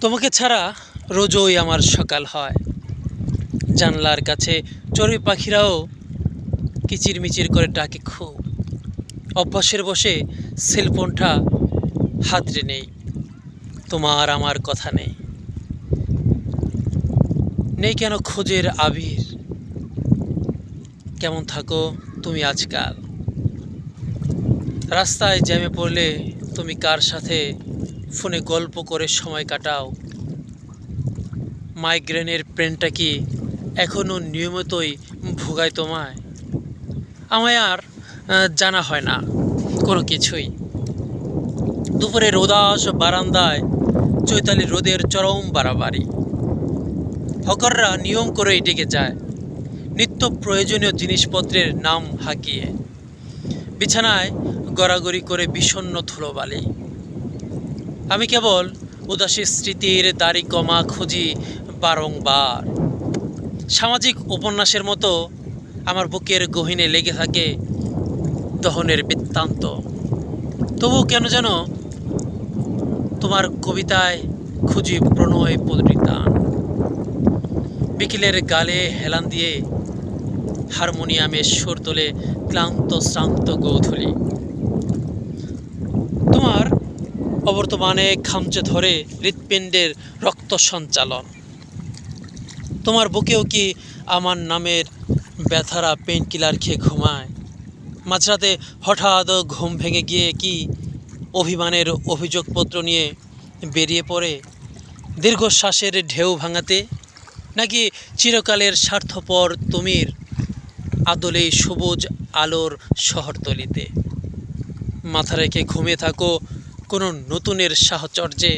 তোমাকে ছাড়া রোজই আমার সকাল হয়। জানলার কাছে চড়ুই পাখিরাও কিচিরমিচির করে ডাকে খুব। অভ্যাসের বসে সেলফোনটা হাতড়ে নেই। তোমার আমার কথা নেই। নেই কেন খোঁজের আবির? কেমন থাকো তুমি আজকাল? রাস্তায় জ্যামে পড়লে তুমি কার সাথে ফোনে গল্প করে সময় কাটাও। মাইগ্রেনের পেনটা কি এখনও নিয়মিতই ভোগায় তোমায়? আমায় আর জানা হয় না, কোনো কিছুই। দুপুরে রোদাস বারান্দায় চৈতালি রোদের চরম বাড়াবাড়ি। হকাররা নিয়ম করেই ডেকে যায়, নিত্য প্রয়োজনীয় জিনিসপত্রের নাম হাঁকিয়ে। বিছানায় গড়াগড়ি করে বিষণ্ণ ধুলোবালি। আমি কেবল উদাসী স্মৃতির দাড়ি কমা খুঁজি বারংবার। সামাজিক উপন্যাসের মতো আমার বুকের গহিনে লেগে থাকে দহনের বৃত্তান্ত। তবু কেন যেন তোমার কবিতায় খুঁজি প্রণয় পরিতান বিকেলের গালে হেলান দিয়ে হারমোনিয়ামের সুর তোলে ক্লান্ত শ্রান্ত গৌধূলি তোমার অবর্তমানে খামচে ধরে হৃৎপিণ্ডের রক্ত সঞ্চালন। তোমার বুকেও কি আমার নামের ব্যথারা পেন কিলার খেয়ে ঘুমায়? মাঝরাতে হঠাৎ ঘুম ভেঙে গিয়ে কি অভিমানের অভিযোগপত্র নিয়ে বেরিয়ে পড়ে? দীর্ঘশ্বাসের ঢেউ ভাঙাতে? নাকি চিরকালের স্বার্থপর তুমির আদলে সবুজ আলোর শহরতলিতে? মাথা রেখে ঘুমিয়ে থাকো কোনো নতুনের সাহচর্যে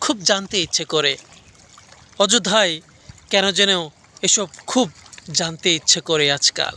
খুব জানতে ইচ্ছে করে। অযোধ্যায় কেন যেন এসব খুব জানতে ইচ্ছে করে আজকাল।